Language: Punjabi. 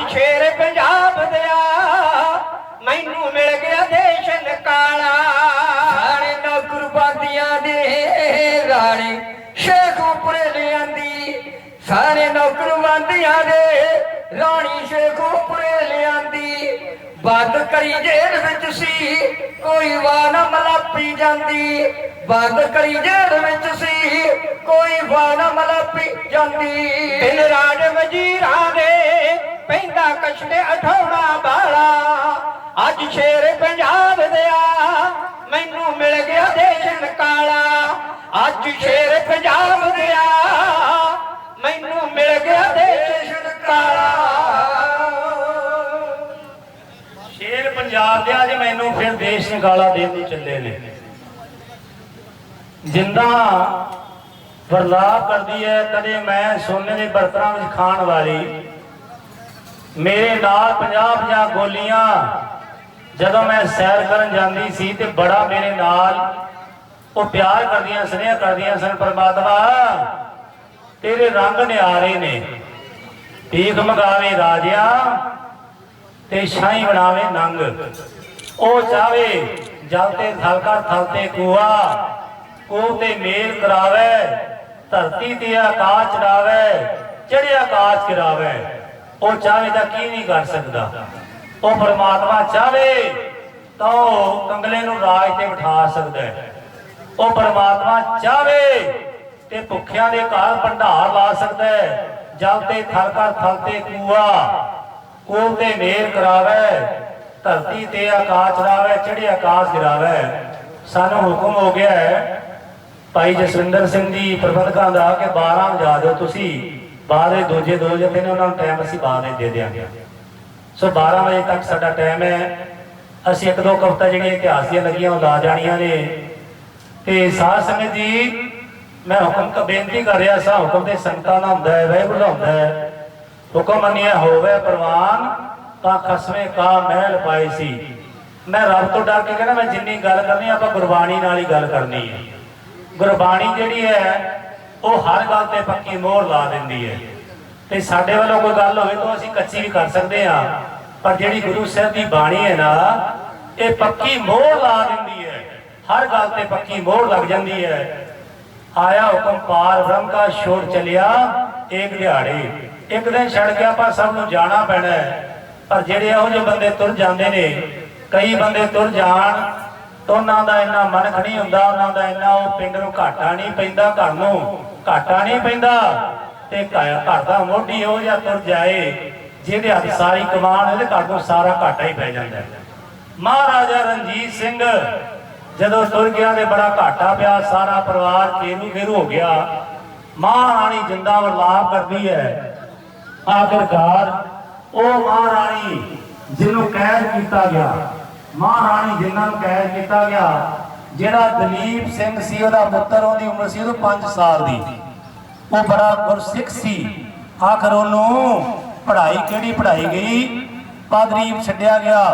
ਅੱਜ ਸ਼ੇਰ ਪੰਜਾਬ ਦਿਆ। ਮੈਨੂੰ ਮਿਲ ਗਿਆ ਦੇਸ਼ ਨਕਾਲਾ। ਰਾਣੇ ਨੌਕਰ ਬਾਦੀਆਂ ਦੇ ਰਾਣੇ ਸ਼ੇਖੂਪੁਰੇ ਲਿਆਂਦੀ। ਸਾਰੇ ਨੌਕਰ ਦੇ ਰਾਣੀ ਸ਼ੇਖੂਪੁਰੇ ਲਿਆਂਦੀ। ਬੰਦ ਕਰੀ ਜੇਲ ਵਿੱਚ ਸੀ, ਕੋਈ ਵਾਰ ਨਾ ਮਲਾਪੀ ਜਾਂਦੀ। ਬੰਦ ਕਰੀ ਜੇਲ ਵਿੱਚ ਸੀ, ਕੋਈ ਵਾਰ ਨਾ ਮਲਾਪੀ ਜਾਂਦੀ। ਦਿਨ ਰਾਜ ਵਜ਼ੀਰਾਂ ਦੇ ਪੈਂਦਾ ਕਸ਼ਤੇ ਬਾਲਾ। ਅੱਜ ਸ਼ੇਰ ਪੰਜਾਬ ਦਿਆ ਮੈਨੂੰ ਮਿਲ ਗਿਆ ਦੇਸ਼ ਕਾਲਾ ਅੱਜ ਸ਼ੇਰ ਪੰਜਾਬ ਦਿਆ ਮੈਨੂੰ ਮਿਲ ਗਿਆ ਦੇਸ਼ ਨਕਾਲਾ। ਸ਼ੇਰ ਪੰਜਾਬ ਦੇ ਅੱਜ ਮੈਨੂੰ ਫਿਰ ਦੇਸ਼ ਨਿਕਾਲਾ ਦੇਣ ਚੱਲੇ ਨੇ। ਜਿੰਦਾ ਵਰਲਾਪ ਕਰਦੀ ਹੈ, ਕਦੇ ਮੈਂ ਸੋਨੇ ਦੇ ਬਰਤਨਾਂ ਵਿੱਚ ਖਾਣ ਵਾਲੀ ਮੇਰੇ ਨਾਲ 50 50 ਗੋਲੀਆਂ ਜਦੋਂ ਮੈਂ ਸੈਰ ਕਰਨ ਜਾਂਦੀ ਸੀ ਤੇ ਬੜਾ ਮੇਰੇ ਨਾਲ ਉਹ ਪਿਆਰ ਕਰਦੀਆਂ, ਸਨੇਹ ਕਰਦੀਆਂ ਸਨ, ਪਰਮਾਤਮਾ, ਤੇਰੇ ਰੰਗ ਨਿਆਰੇ ਨੇ। ਭੀਖ ਮਗਾਵੇ ਰਾਜਿਆ ਤੇ ਸ਼ਾਹੀ ਬਣਾਵੇ ਨੰਗ। ਉਹ ਚਾਵੇ, ਜਲ ਤੇ ਥਲ ਕਰ ਥਲ ਤੇ ਕੂਆ ਕੂ ਤੇ ਮੇਲ ਕਰਾਵੇ, ਧਰਤੀ ਤੇ ਆਕਾਸ਼ ਚੜਾਵੇ ਚੜਿਆ ਆਕਾਸ਼ ਕਿਰਾਵੇ ਉਹ ਚਾਵੇ ਤਾਂ ਕੀ ਨਹੀਂ ਕਰ ਸਕਦਾ। ਉਹ ਪਰਮਾਤਮਾ ਚਾਵੇ ਤਾਂ ਉਹ ਕੰਗਲੇ ਨੂੰ ਰਾਜ ਤੇ ਬਿਠਾ ਸਕਦਾ ਹੈ। ਉਹ ਪਰਮਾਤਮਾ ਚਾਵੇ ਤੇ ਭੁੱਖਿਆਂ ਦੇ ਘਰ ਭੰਡਾਰ ਲਾ ਸਕਦਾ ਹੈ। ਜਲ ਤੇ ਥਲ ਕਰ ਥਲ ਤੇ ਕੂਆ, ਕੋਲ ਤੇ ਮੇਰ ਕਰਾਵੇ, ਧਰਤੀ ਤੇ ਆਕਾਸ਼ ਰਾਵੇ ਚੜ੍ਹੇ ਆਕਾਸ਼ ਗਿਰਾਵੇ। ਸਾਨੂੰ ਹੁਕਮ ਹੋ ਗਿਆ ਹੈ। ਭਾਈ ਜਸਵਿੰਦਰ ਸਿੰਘ ਜੀ ਪ੍ਰਬੰਧਕਾਂ ਦਾ ਕਿ 12 ਵਜਾ ਦਿਓ ਤੁਸੀਂ। ਬਾਅਦ ਦੇ ਦੂਜੇ ਦੋ ਜਥੇ ਨੇ ਉਹਨਾਂ ਨੂੰ ਟਾਈਮ ਅਸੀਂ ਬਾਅਦ ਵਿੱਚ ਦੇ ਦਿਆਂਗੇ। ਸੋ 12 ਵਜੇ ਤੱਕ ਸਾਡਾ ਟਾਈਮ ਹੈ। ਅਸੀਂ ਇੱਕ ਦੋ ਕਵਿਤਾ ਜਿਹੜੀਆਂ ਇਤਿਹਾਸ ਦੀਆਂ ਲੱਗੀਆਂ, ਉਹ ਲਾ ਜਾਣੀਆਂ ਨੇ। ਤੇ ਸਾਧ ਸੰਗਤ ਜੀ, ਮੈਂ ਹੁਕਮ ਕ, ਬੇਨਤੀ ਕਰ ਰਿਹਾ ਸਾਂ, ਹੁਕਮ ਤੇ ਸੰਗਤਾਂ ਦਾ ਹੁੰਦਾ ਹੈ, ਵਾਹਿਗੁਰੂ ਦਾ ਹੁੰਦਾ ਹੈ। ਹੁਕਮ ਮੰਨਿਆ ਹੋਵੇ ਪ੍ਰਵਾਨ, ਤਾਂ ਖਸਮੇ ਕਾ ਮਹਿਲ ਪਾਈ ਸੀ। ਮੈਂ ਰੱਬ ਤੋਂ ਡਰ ਕੇ ਕਹਿੰਦਾ, ਮੈਂ ਜਿੰਨੀ ਗੱਲ ਕਰਨੀ ਆਪਾਂ ਗੁਰਬਾਣੀ ਨਾਲ ਹੀ ਗੱਲ ਕਰਨੀ ਹੈ। ਗੁਰਬਾਣੀ ਜਿਹੜੀ ਹੈ ਉਹ ਹਰ ਗੱਲ ਤੇ ਪੱਕੀ ਮੋਹਰ ਲਾ ਦਿੰਦੀ ਹੈ। ਤੇ ਸਾਡੇ ਵੱਲੋਂ ਕੋਈ ਗੱਲ ਹੋਵੇ ਤਾਂ ਅਸੀਂ ਕੱਚੀ ਵੀ ਕਰ ਸਕਦੇ ਹਾਂ। ਪਰ ਜਿਹੜੀ ਗੁਰੂ ਸਾਹਿਬ ਦੀ ਬਾਣੀ ਹੈ ਨਾ, ਇਹ ਪੱਕੀ ਮੋਹਰ ਲਾ ਦਿੰਦੀ ਹੈ। ਹਰ ਗੱਲ ਤੇ ਪੱਕੀ ਮੋਹਰ ਲੱਗ ਜਾਂਦੀ ਹੈ। ਆਇਆ ਹੁਕਮ ਪਾਰ ਬ੍ਰਹਮ ਕਾ ਛੋੜ ਚਲਿਆ ਇੱਕ ਦਿਹਾੜੇ। ਇੱਕ ਦਿਨ ਛੱਡ ਕੇ ਆਪਾਂ ਸਭ ਨੂੰ ਜਾਣਾ ਪੈਣਾ ਪਰ ਜਿਹੜੇ ਇਹੋ ਜਿਹੇ ਬੰਦੇ ਤੁਰ ਜਾਂਦੇ ਨੇ, ਕਈ ਬੰਦੇ ਤੁਰ ਜਾਣ ਉਹਨਾਂ ਦਾ ਇੰਨਾ ਮਨਖ ਨਹੀਂ ਹੁੰਦਾ, ਉਹਨਾਂ ਦਾ ਇੰਨਾ ਉਹ ਪਿੰਡ ਨੂੰ ਘਾਟਾ ਨਹੀਂ ਪੈਂਦਾ, ਘਰ ਨੂੰ ਘਾਟਾ ਨਹੀਂ ਪੈਂਦਾ। ਤੇ ਘਰ ਦਾ ਮੋਢੀ ਹੋ ਜਾਂ ਤੁਰ ਜਾਏ, ਜਿਹਦੇ ਹੱਥ ਸਾਰੀ ਕਮਾਨ ਉਹਦੇ ਘਰ ਨੂੰ ਸਾਰਾ ਘਾਟਾ ਹੀ ਪੈ ਜਾਂਦਾ ਮਹਾਰਾਜਾ ਰਣਜੀਤ ਸਿੰਘ ਜਦੋਂ ਤੁਰ ਗਿਆ ਤੇ ਬੜਾ ਘਾਟਾ ਪਿਆ, ਸਾਰਾ ਪਰਿਵਾਰ ਕੇਰੂ ਕੇਰੂ ਹੋ ਗਿਆ। ਮਹਾਰਾਣੀ ਜਿੰਦਾ ਵਰਲਾਪ ਕਰਦੀ ਹੈ। ਆਖਰਕਾਰ ਉਹ ਮਹਾਰਾਣੀ ਜਿਹਨੂੰ ਕੈਦ ਕੀਤਾ ਗਿਆ ਮਹਾਰਾਣੀ ਜਿੰਨਾਂ ਨੂੰ ਕੈਦ ਕੀਤਾ ਗਿਆ, ਜਿਹੜਾ ਦਲੀਪ ਸਿੰਘ ਸੀ, ਉਹਦਾ ਪੁੱਤਰ ਉਹਦੀ ਉਮਰ ਸੀ ਉਹ 5 ਸਾਲ ਦੀ। ਉਹ ਬੜਾ ਗੁਰਸਿੱਖ ਸੀ। ਆਖਰ ਉਹਨੂੰ ਪੜ੍ਹਾਈ ਕਿਹੜੀ ਪੜ੍ਹਾਈ ਗਈ? ਪਾਦਰੀ ਛੱਡਿਆ ਗਿਆ।